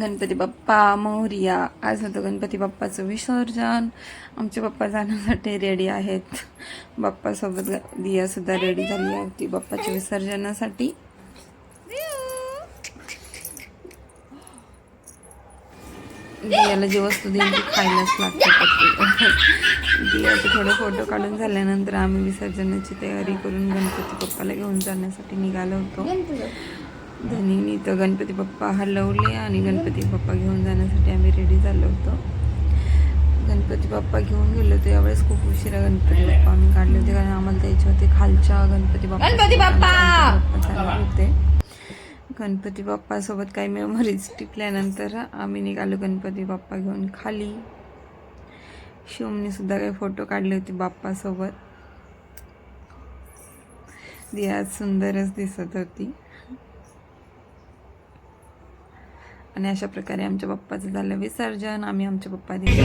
गणपती बाप्पा मौर्या आज होतं गणपती बाप्पाचं विसर्जन. आमचे बाप्पा जाण्यासाठी रेडी आहेत. बाप्पासोबत दियासुद्धा रेडी झाली होती बाप्पाच्या विसर्जनासाठी. दियाला जी वस्तू देईल ती खायलाच लागते दियाचे थोडे फोटो काढून झाल्यानंतर आम्ही विसर्जनाची तयारी करून गणपती बाप्पाला घेऊन जाण्यासाठी निघालो होतो. धनीनी तर गणपती बाप्पा हलवले आणि गणपती बाप्पा घेऊन जाण्यासाठी आम्ही रेडी झालो होतो. गणपती बाप्पा घेऊन गेलो होतो. यावेळेस खूप उशिरा गणपती बाप्पा आम्ही काढले होते कारण आम्हाला द्यायचे होते खालच्या गणपती बाप्पा गणपती बाप्पा! गणपती बाप्पा चालले होते. गणपती बाप्पासोबत काही मेमरीज टिपल्यानंतर आम्ही निघालो गणपती बाप्पा घेऊन खाली. शिवमने सुद्धा काही फोटो काढले होते बाप्पासोबत दिया सुंदरच दिसत होती. आणि अशा प्रकारे आमच्या बाप्पाचं झालं विसर्जन. आम्ही आमच्या बाप्पा दिले